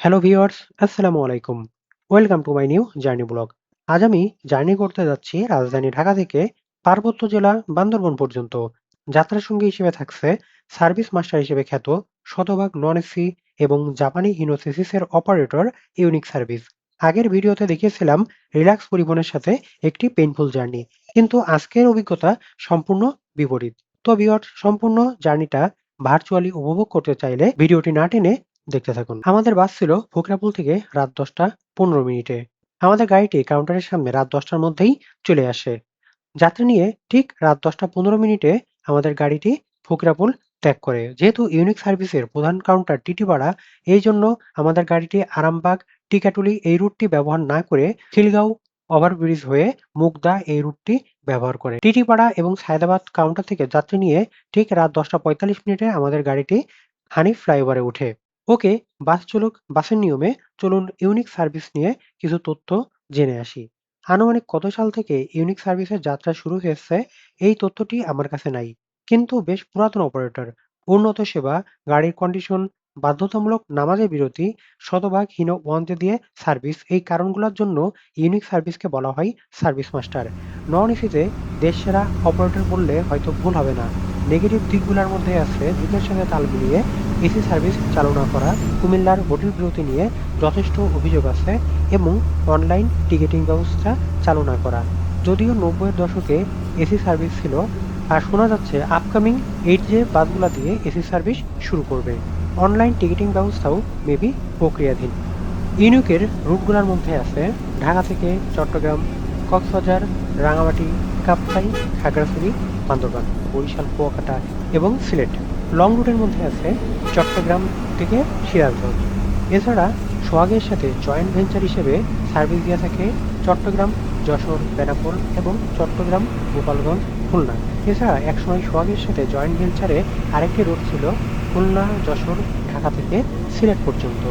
Hello viewers আসসালামু আলাইকুম welcome to my new journey blog আজ আমি জার্নি করতে যাচ্ছি রাজধানী ঢাকা থেকে পার্বত্য জেলা বান্দরবন পর্যন্ত। যাত্রার সঙ্গী হিসেবে থাকছে সার্ভিস মাস্টার হিসেবে খ্যাত শতভাগ নন এসি এবং জাপানি ইনোসিসিসের অপারেটর ইউনিক সার্ভিস। আগের ভিডিওতে দেখিয়েছিলাম রিল্যাক্স পরিবহনের সাথে একটি পেইনফুল জার্নি কিন্তু আজকের অভিজ্ঞতা সম্পূর্ণ বিপরীত। তো ভিউয়ার্স সম্পূর্ণ জার্নিটা ভার্চুয়ালি উপভোগ করতে চাইলে ভিডিওটি না টেনে দেখতে থাকুন। আমাদের বাস ছিল ফোকরাপুল থেকে রাত দশটা পনেরো মিনিটে। আমাদের গাড়িটি কাউন্টারের সামনে রাত দশটার মধ্যেই চলে আসে। যাত্রী নিয়ে ঠিক রাত দশটা পনেরো মিনিটে আমাদের গাড়িটি ফোকরাপুল ত্যাগ করে। যেহেতু ইউনিক সার্ভিসের প্রধান কাউন্টার টিটিপাড়া, এই জন্য আমাদের গাড়িটি আরামবাগ, টিকাটুলি এই রুটটি ব্যবহার না করে খিলগাঁও ওভারব্রিজ হয়ে মুগদা এই রুটটি ব্যবহার করে। টিটিপাড়া এবং সায়দাবাদ কাউন্টার থেকে যাত্রী নিয়ে ঠিক রাত দশটা পঁয়তাল্লিশ মিনিটে আমাদের গাড়িটি হানিফ ফ্লাইওভারে ওঠে। ওকে, বাস চালক, বাসের নিয়মে চলুন ইউনিক সার্ভিস নিয়ে কিছু তথ্য জেনে আসি। আনুমানিক কত সাল থেকে ইউনিক সার্ভিসের যাত্রা শুরু হয়েছে? এই তথ্যটি আমার কাছে নাই। কিন্তু বেশ পুরাতন অপারেটর উন্নত সেবা, গাড়ির কন্ডিশন বাধ্যতামূলক নামাজের বিরতি শতভাগ হীন ওয়ান্তে দিয়ে সার্ভিস এই কারণগুলোর জন্য ইউনিক সার্ভিসকে বলা হয় সার্ভিস মাস্টার নন এসিতে দেশ সেরা অপারেটর বললে হয়তো ভুল হবে না। নেগেটিভ দিকগুলোর মধ্যে আছে দিকের সঙ্গে তাল মিলিয়ে এসি সার্ভিস চালু না করা, কুমিল্লার হোটেল বিরতি নিয়ে যথেষ্ট অভিযোগ আছে এবং অনলাইন টিকিটিং ব্যবস্থা চালু না করা। যদিও নব্বইয়ের দশকে এসি সার্ভিস ছিল, আর শোনা যাচ্ছে আপকামিং এইট জে বাসগুলা দিয়ে এসি সার্ভিস শুরু করবে। অনলাইন টিকিটিং ব্যবস্থাও মেবি প্রক্রিয়াধীন। ইউনিকের রুটগুলোর মধ্যে আছে, ঢাকা থেকে চট্টগ্রাম, কক্সবাজার রাঙামাটি কাপ্তাই, খাগড়াছড়ি বান্দরবান, বরিশাল, কুয়াকাটা এবং সিলেট। লং রুটের মধ্যে আছে চট্টগ্রাম থেকে সিরাজগঞ্জ। এছাড়া সোহাগের সাথে জয়েন্ট ভেঞ্চার হিসেবে সার্ভিস দিয়ে থাকে চট্টগ্রাম, যশোর, বেনাপোল এবং চট্টগ্রাম, গোপালগঞ্জ, খুলনা। এছাড়া একসময় সোহাগের সাথে জয়েন্ট ভেঞ্চারে আরেকটি রুট ছিল খুলনা, যশোর, ঢাকা থেকে সিলেট পর্যন্ত।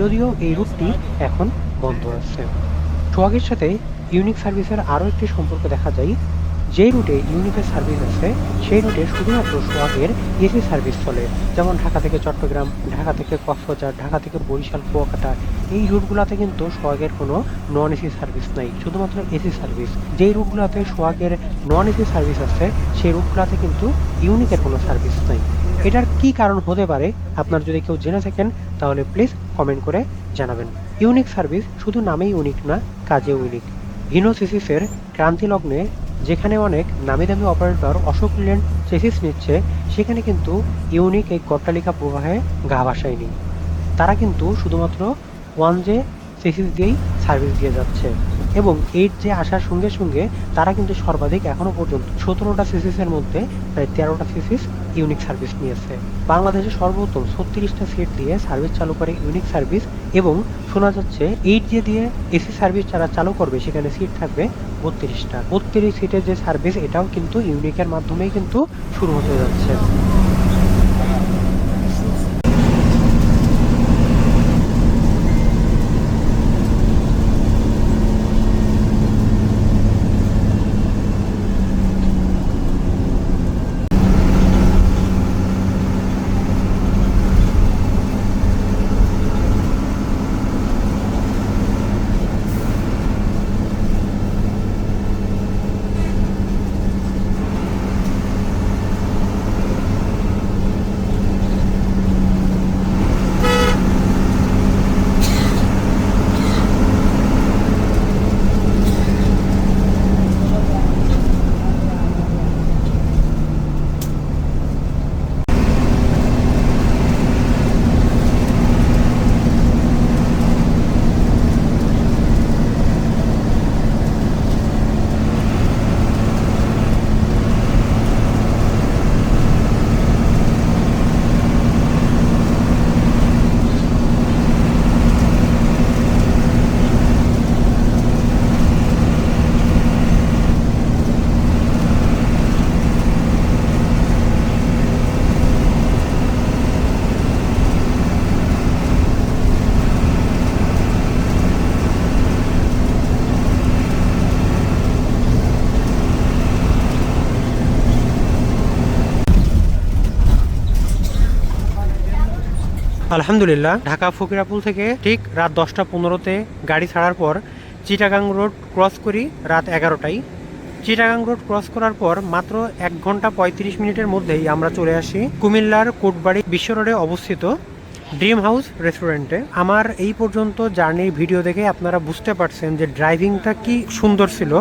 যদিও এই রুটটি এখন বন্ধ আছে। সোহাগের সাথে ইউনিক সার্ভিসের আরও একটি সম্পর্ক দেখা যায় যে রুটে ইউনিটের সার্ভিস আছে, সেই রুটে শুধুমাত্র সোয়াগের এসি সার্ভিস চলে। যেমন ঢাকা থেকে চট্টগ্রাম, ঢাকা থেকে কক্সবাজার, ঢাকা থেকে বরিশাল, কুয়াকাটা, এই রুটগুলোতে কিন্তু সোয়াগের কোনো নন এসি সার্ভিস নাই, শুধুমাত্র এসি সার্ভিস। যেই রুটগুলোতে সোহাগের নন এসি সার্ভিস আছে, সেই রুটগুলোতে কিন্তু ইউনিকের কোনো সার্ভিস নাই। এটার কি কারণ হতে পারে, আপনার যদি কেউ জেনে থাকেন, তাহলে প্লিজ কমেন্ট করে জানাবেন। ইউনিক সার্ভিস শুধু নামেই ইউনিক না, কাজেও ইউনিক হিনোসিসিসের ক্রান্তি লগ্নে যেখানে অনেক নামি দামি অপারেটর অশোক লেল্যান্ড চেসিস নিচ্ছে, সেখানে কিন্তু ইউনিক এই কট্টালিকা প্রবাহে গা ভাসায়নি। তারা কিন্তু শুধুমাত্র ওয়ান জে চেসিস দিয়েই সার্ভিস দিয়ে যাচ্ছে। এবং এইট যে আসার সঙ্গে সঙ্গে তারা কিন্তু সর্বাধিক এখনও পর্যন্ত সতেরোটা সিসিসের মধ্যে প্রায় তেরোটা সিসিস ইউনিক সার্ভিস নিয়েছে। বাংলাদেশে সর্বপ্রথম ছত্রিশটা সিট দিয়ে সার্ভিস চালু করে ইউনিক সার্ভিস এবং শোনা যাচ্ছে এইট যে দিয়ে এসি সার্ভিস যারা চালু করবে সেখানে সিট থাকবে বত্রিশটা। বত্রিশ সিটের যে সার্ভিস এটাও কিন্তু ইউনিকের মাধ্যমেই কিন্তু শুরু হতে যাচ্ছে। আলহামদুলিল্লাহ, ঢাকা ফকিরাপুল থেকে ঠিক রাত দশটা পনেরোতে গাড়ি ছাড়ার পর চিটাগাং রোড ক্রস করি রাত এগারোটায়। চিটাগাং রোড ক্রস করার পর মাত্র এক ঘণ্টা পঁয়ত্রিশ মিনিটের মধ্যেই আমরা চলে আসি কুমিল্লার কোটবাড়ি বিশ্ব রোডে অবস্থিত ড্রিম হাউস রেস্টুরেন্টে। আমার এই পর্যন্ত জার্নির ভিডিও দেখে আপনারা বুঝতে পারছেন যে ড্রাইভিংটা কি সুন্দর ছিল।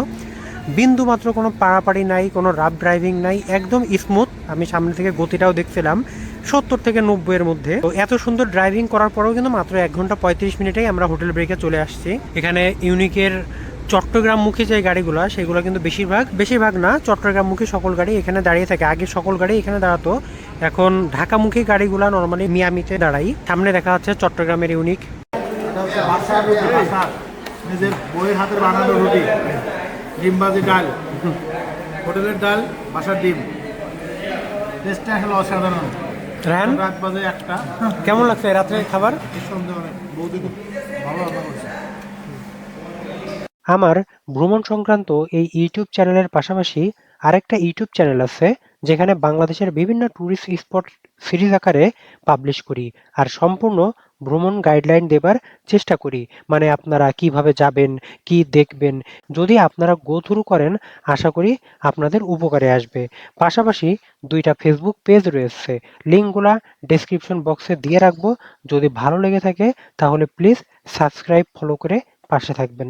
বিন্দু মাত্র কোনো পাড়াপাড়ি নাই, কোনো রাফ ড্রাইভিং নাই, একদম স্মুথ আমি সামনে থেকে গতিটাও দেখছিলাম। সত্তর থেকে নব্বই এর মধ্যে। তো এত সুন্দর ড্রাইভিং করার পরেও কিন্তু মাত্র এক ঘণ্টা পঁয়ত্রিশ মিনিটেই আমরা হোটেল ব্রেকে চলে আসছি। এখানে ইউনিকের চট্টগ্রামমুখী যে গাড়িগুলো, সেগুলো কিন্তু বেশিরভাগ বেশিরভাগ না চট্টগ্রামমুখী সকল গাড়ি এখানে দাঁড়িয়ে থাকে। আগে সকল গাড়ি এখানে দাঁড়াতো। এখন ঢাকামুখী গাড়িগুলো নর্মালি মিয়ামিতে দাঁড়াই। সামনে দেখা যাচ্ছে চট্টগ্রামের ইউনিক। বইয়ের হাতের বানানো রুটি। ডিমবাজি ডাল। হোটেলের ডাল, বাসার ডিম। টেস্টটা আসলে অসাধারণ। রায়ন রাত বাজে একটা। কেমন লাগছে রাত্রে খাবার? আমার ভ্রমণ সংক্রান্ত এই ইউটিউব চ্যানেলের পাশাপাশি আরেকটা ইউটিউব চ্যানেল আছে যেখানে বাংলাদেশের বিভিন্ন টুরিস্ট স্পট সিরিজ আকারে পাবলিশ করি। আর সম্পূর্ণ ভ্রমণ গাইডলাইন দেবার চেষ্টা করি। মানে আপনারা কীভাবে যাবেন, কি দেখবেন, যদি আপনারা গো থ্রু করেন, আশা করি আপনাদের উপকারে আসবে। পাশাপাশি দুইটা ফেসবুক পেজ রয়েছে। লিঙ্কগুলা ডেসক্রিপশন বক্সে দিয়ে রাখব। যদি ভালো লেগে থাকে, তাহলে প্লিজ সাবস্ক্রাইব ফলো করে পাশে থাকবেন।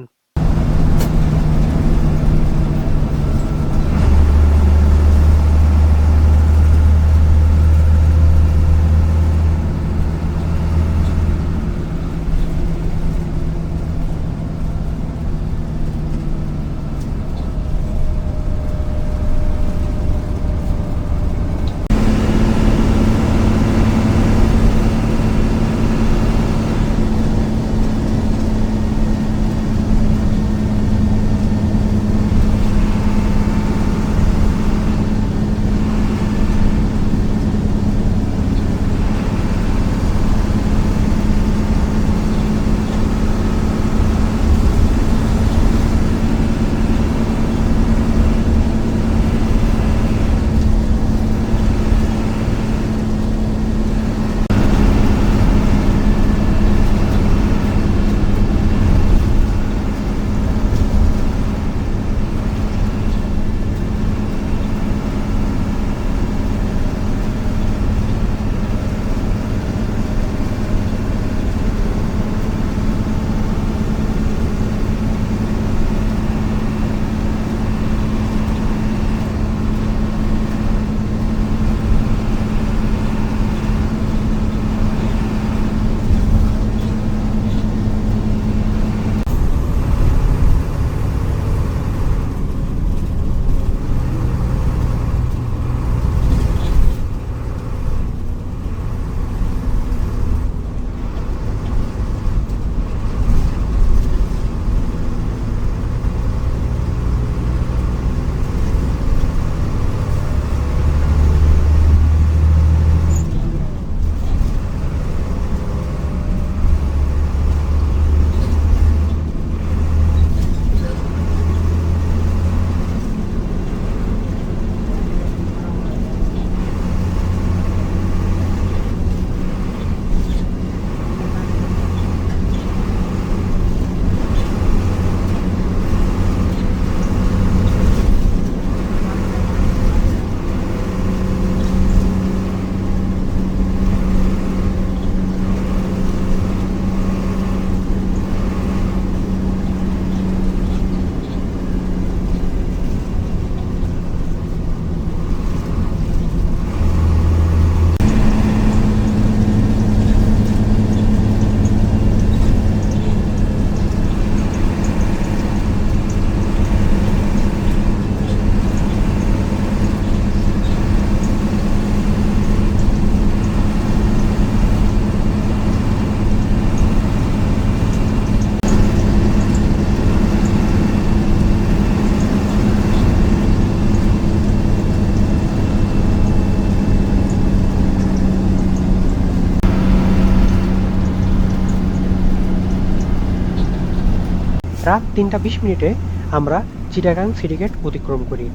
রাত তিনটা বিশ মিনিটে আমরা চিটাগাং সিটিগেট অতিক্রম করি।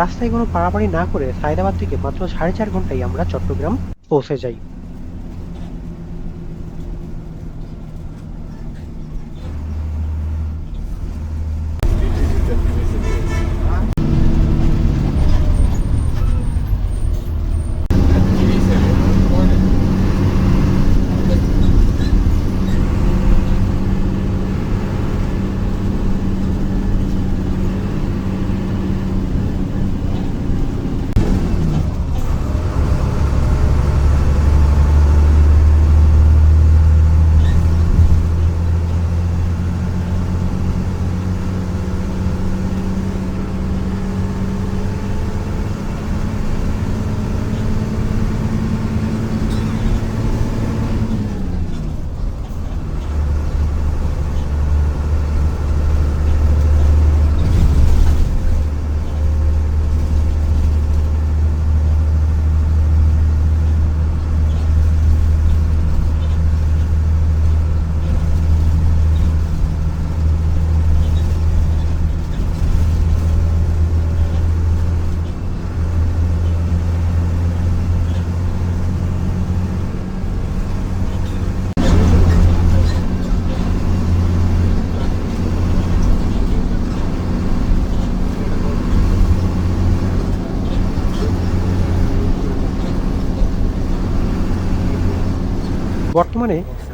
রাস্তায় কোনো পাড়াপাড়ি না করে সায়দাবাদ থেকে মাত্র সাড়ে চার ঘন্টায় আমরা চট্টগ্রাম পৌঁছে যাই।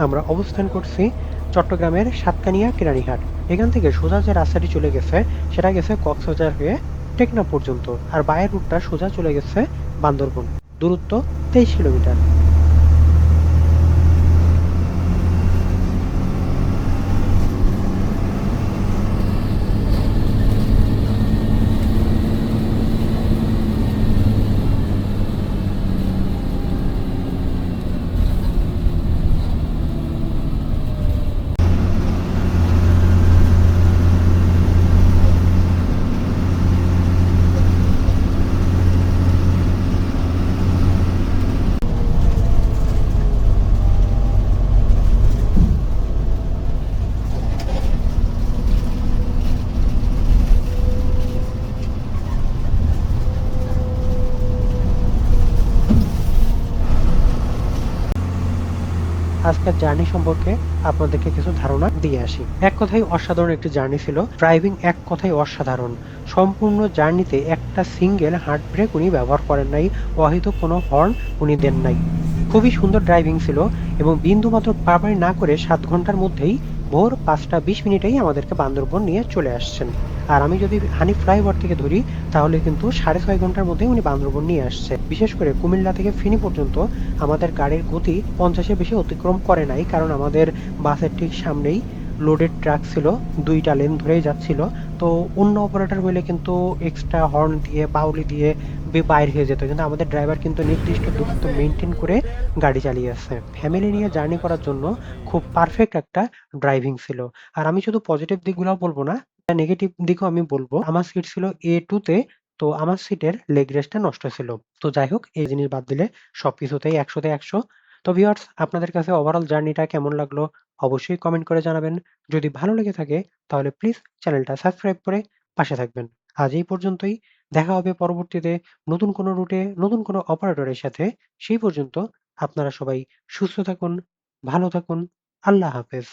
আমরা অবস্থান করছি চট্টগ্রামের সাতকানিয়া কেরানীহাট এখান থেকে সোজা যে রাস্তাটি চলে গেছে, সেটা গেছে কক্সবাজার হয়ে টেকনা পর্যন্ত। আর বায়ের রুটটা সোজা চলে গেছে বান্দরবন। দূরত্ব তেইশ কিলোমিটার। আজকের জার্নি সম্পর্কে আপনাদেরকে কিছু ধারণা দিয়ে আসি। এক কথায় অসাধারণ একটি জার্নি ছিল। ড্রাইভিং এক কথায় অসাধারণ। সম্পূর্ণ জার্নিতে একটা সিঙ্গেল হার্ট ব্রেক উনি ব্যবহার করেন নাই অহিত কোনো হর্ন উনি দেন নাই। খুবই সুন্দর ড্রাইভিং ছিল এবং বিন্দুমাত্র পারবারি না করে সাত ঘণ্টার মধ্যেই ভোর পাঁচটা বিশ মিনিটেই আমাদেরকে বান্দরবন নিয়ে চলে আসছেন। আর আমি যদি হানি ফ্লাইওভার থেকে ধরি, তাহলে কিন্তু সাড়ে ছয় ঘণ্টার মধ্যে উনি বান্দরবন নিয়ে আসছে। বিশেষ করে কুমিল্লা থেকে ফেনী পর্যন্ত আমাদের গাড়ির গতি পঞ্চাশের বেশি অতিক্রম করে নাই, কারণ আমাদের বাসের ঠিক সামনেই লোডেড ট্রাক ছিল, দুইটা লেন ধরেই যাচ্ছিল। তো অন্য অপারেটর হইলে কিন্তু এক্সট্রা হর্ন দিয়ে, বাউলি দিয়ে বাইর হয়ে যেত। কিন্তু আমাদের ড্রাইভার কিন্তু নির্দিষ্ট দূরত্ব মেনটেন করে গাড়ি চালিয়ে আসছে। ফ্যামিলি নিয়ে জার্নি করার জন্য খুব পারফেক্ট একটা ড্রাইভিং ছিল। আর আমি শুধু পজিটিভ দিকগুলো বলব না নেগেটিভ দিকও আমি বলব। আমার সিট ছিল এ টুতে তো আমার সিটের লেগ রেস্টটা নষ্ট ছিল। তো যাই হোক, এই জিনিস বাদ দিলে সব কিছুতেই একশোতে একশো। তো ভিউয়ার্স আপনাদের কাছে ওভারঅল জার্নিটা কেমন লাগল অবশ্যই কমেন্ট করে জানাবেন। যদি ভালো লেগে থাকে, তাহলে প্লিজ চ্যানেলটা সাবস্ক্রাইব করে পাশে থাকবেন। আজ এই পর্যন্তই। দেখা হবে পরবর্তীতে নতুন কোনো রুটে নতুন কোনো অপারেটরের সাথে। সেই পর্যন্ত আপনারা সবাই সুস্থ থাকুন, ভালো থাকুন। আল্লাহ হাফেজ।